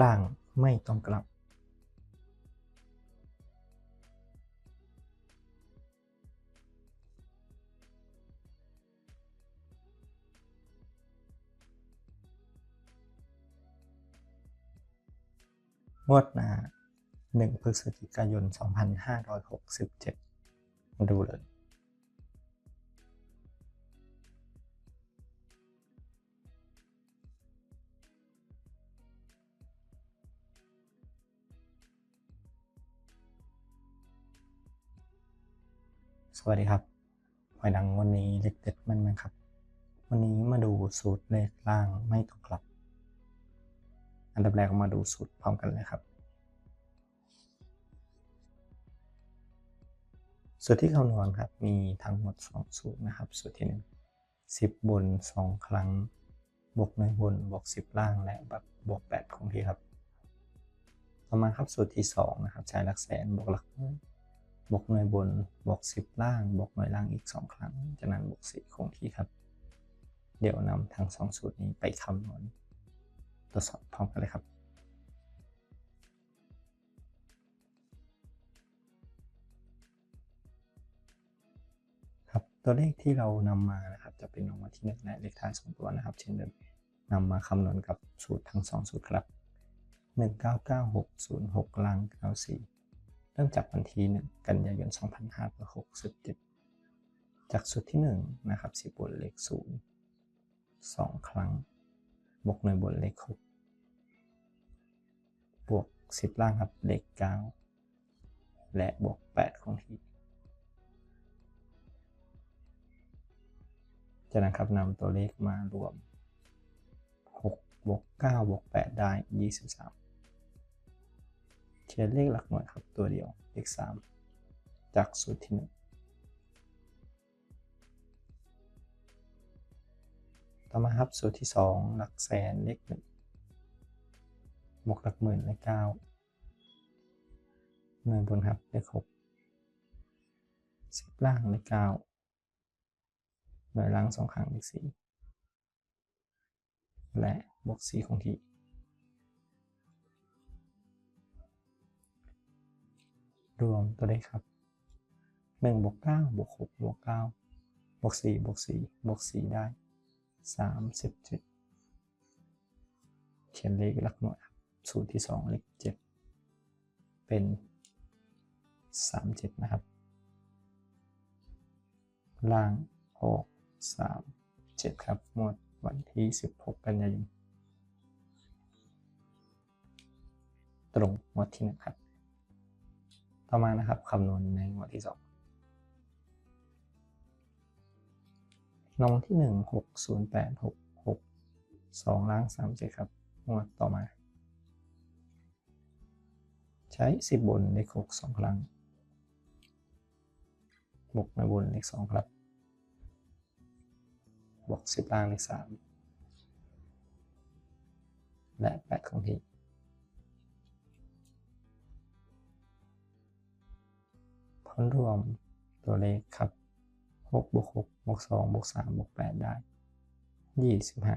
ล่างไม่ต้องกลับ งวดหน้า1พฤศจิกายน 2567 มาดูเลย สวัสดีครับหอยดังวันนี้เล็กเด็ดมันมันครับ วันนี้มาดูสูตรเลขล่างไม่ต้องกลับ อันดับแรกมาดูสูตรพร้อมกันเลยครับ สูตรที่คำนวณครับมีทั้งหมด 2 สูตรนะครับ สูตรที่ 1 10 บน 2 ครั้ง บวกหน่วยบน บวก 10 ล่าง และแบบบวก 8 คงที่ครับ ต่อมาครับสูตรที่ 2 นะครับ ใช้หลักแสนบวกหลักหมื่น บวกหน่วยบน บวก 10 ล่าง บวกหน่วยล่างอีก 2 ครั้ง จากนั้นบวก4คงที่ครับ เดี๋ยวนำทั้ง 2 สูตรนี้ไปคำนวณตรวจสอบพร้อมกันเลยครับครับ ตัวเลขที่เรานำมานะครับ จะเป็นรางวัลที่หนึ่งและเลขท้ายสองตัวนะครับ เช่นเดิมนำมาคำนวณกับสูตรทั้งสองสูตรครับ 199606ล่าง94 ริ่มจากวันที่1กันยายน 2567 จากสูตรที่ 1 นะครับ 10บนเลข 0 2 ครั้ง บวกหน่วยบนเลข 6 บวก 10 ล่างครับเลข 9 และบวก8ของที่ จากนั้นครับนำตัวเลขมารวม 6 บวก 9 บวก 8 ได้ 23 เขียนเลขหลักหน่วยครับ ตัวเดียว เลข 3 จากสูตรที่ 1 ต่อมาครับสูตรที่ 2 หลักแสนเลข1บวกหลักหมื่นเลข9หน่วยบนครับเลข6 10ล่างเลข9หน่วยล่างสองครั้งเลขสี่และบวกสี่ของที่ รวมตัวเลขครับหนึ่งบวกเก้าบวกหกบวกเก้าบวกสี่บวกสี่บวกสี่ได้สามสิบเจ็ดเขียนเลขหลักหน่วยสูตรที่สองเลขเจ็ดเป็นสามเจ็ดนะครับ ล่างหกสามเจ็ดครับหมดวันที่สิบหกกันยายนตรงงวดที่หนึ่งครับ ต่อมานะครับคำนวณในงวดที่สองนงที่หนึ่งหกศูนย์แปดหกหกสองล้างสามเจ็ดครับงวดต่อมา ใช้สิบบนเลขหกสองครั้งบวกในบนเลขสองครับบวกสิบล่างเลขสามและแปดของที่ ลรวมตัวเลขครับหกบวกหกบวกสองบวกสามบวกแปดได้ยี่สิบห้า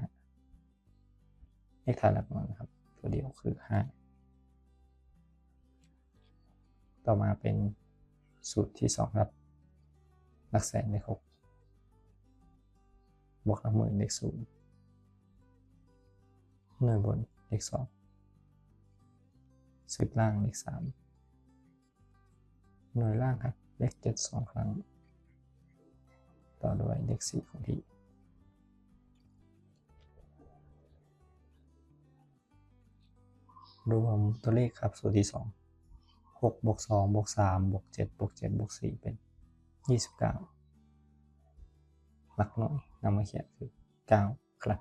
เลขท้ายหลักหน่วยนครับ ตัวเดียวคือห้าต่อมาเป็นสูตรที่สองครับ หลักแสนเลขหกบวกหลักหมื่นเลขศูนย์หน่วยบนเลขสองสิบล่างเลขสามหน่วยล่างครับ เลขเจ็ดสองครั้ง ต่อด้วยเลขสี่ของที่รวมตัวเลขครับสูตรที่สองหกบวกสองบวกสามบวกเจ็ดบวกเจ็ดบวกสี่เป็นยี่สิบเก้าหลักหน่วยนำมาเขียนคือเก้าครับ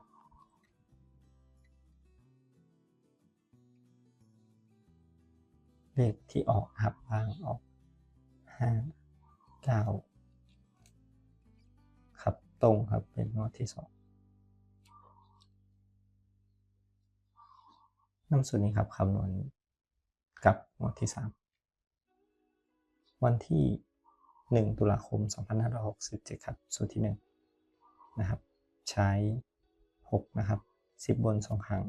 เลขที่ออกครับล่างออก ห้าเก้าครับตรงครับเป็นงวดที่สองนำสูตรนี้ครับคำนวณกับงวดที่สามวันที่1ตุลาคม2567ครับ สูตรที่1นะครับ ใช้6นะครับ10บน2ครั้ง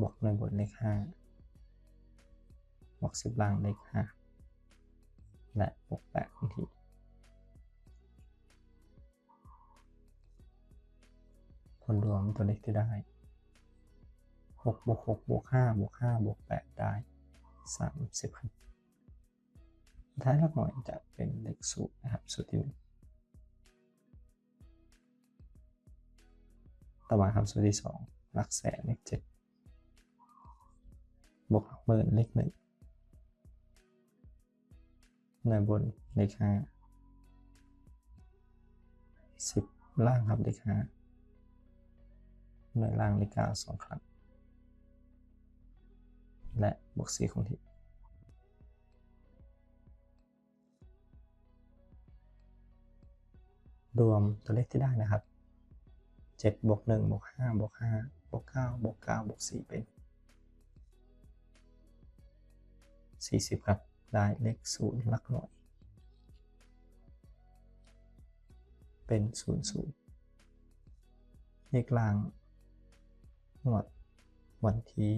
บวกหน่วยบนเลขห้า วกสิบล่างเลขห้าและบวกแปดคงที่ผลรวมตัวเลขที่ได้หกบวกหกบวกห้าบวกห้าบวกแปดได้สามสิบครับท้ายหลักหน่วยจะเป็นเลขสูตรนะครับสูตรที่หนึ่งต่อมาครับสูตรที่สองหลักแสนเลขเจ็ดบวกหลักหมื่นเลขหนึ่ง หน่วยบนเลขห้าสิบล่างครับเลขห้าหน่วยล่างเลขเก้าสองครั้ง และบวกสี่คงที่รวมตัวเลขที่ได้นะครับ7บวก1บวก5บวก5บวก9บวก9บวก4เป็น 40 ครับ ได้เลข0หลักหน่วย เป็น00เลขกลางงวดวันที่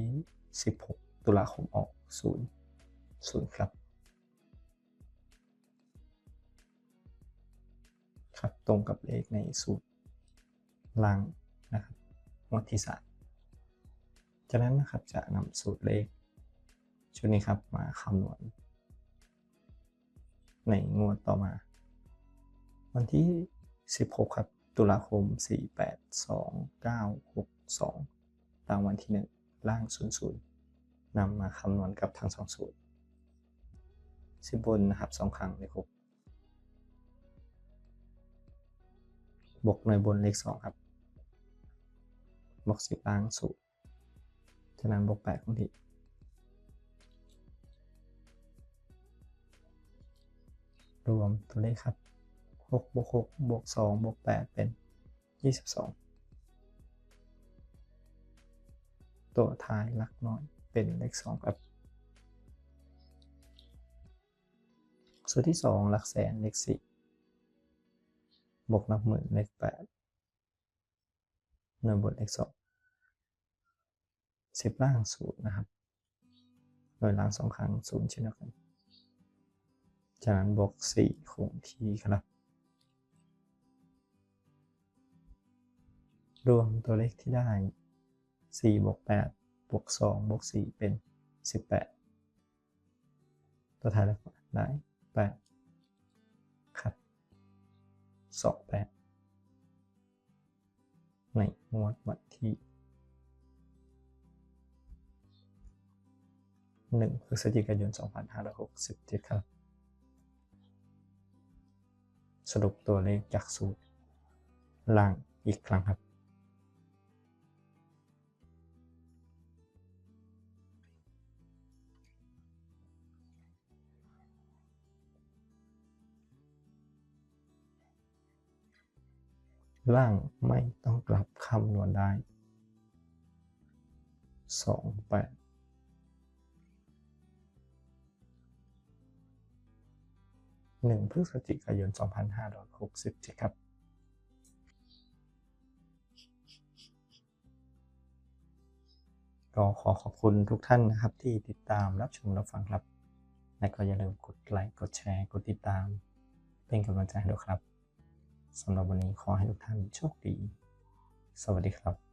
16 ตุลาคมออก0 0ครับ ครับตรงกับเลขในสูตรล่างนะครับงวดที่สามจากนั้นนะครับจะนำสูตรเลขชุดนี้ครับมาคำนวณ ในงวดต่อมา วันที่ 16 ครับ ตุลาคม 482962ตามวันที่ 1 ล่าง 00นำมาคำนวณกับทั้งสองสูตรสิบบนนะครับสองครั้งเลขหกบวกหน่วยบนเลขสองครับบวกสิบล่างสูตรฉะนั้นบวกแปดคงที่ รวมตัวเลขครับหกบวกหกบวกสองบวกแปดเป็นยี่สิบสองตัวท้ายหลักน้อยเป็นเลขสองครับสูตรที่สองหลักแสนเลขสี่บวกหลักหมื่นเลขแปดหน่วยบนเลขสองสิบล่างศูนย์นะครับ หน่วยล่างสองครั้งศูนย์เช่นเดียวกัน จากนั้นบวกสี่คงที่ครับ รวมตัวเลขที่ได้สี่บวกแปดบวกสองบวกสี่เป็นสิบแปดตัวท้ายแล้วได้แปดครับสองแปดในงวดวันที่หนึ่งพฤศจิกายน 2567 ครับ สรุปตัวเลขจากสูตรล่างอีกครั้งครับ ล่างไม่ต้องกลับคำนวณได้สอ งแปดหนึ่งพฤศจิกายน 2567 ครับก็ขอขอบคุณทุกท่านนะครับที่ติดตามรับชมรับฟังครับ และก็อย่าลืมกดไลค์กดแชร์ กดติดตาม เป็นกำลังใจด้วยครับสำหรับวันนี้ขอให้ทุกท่านโชคดี สวัสดีครับ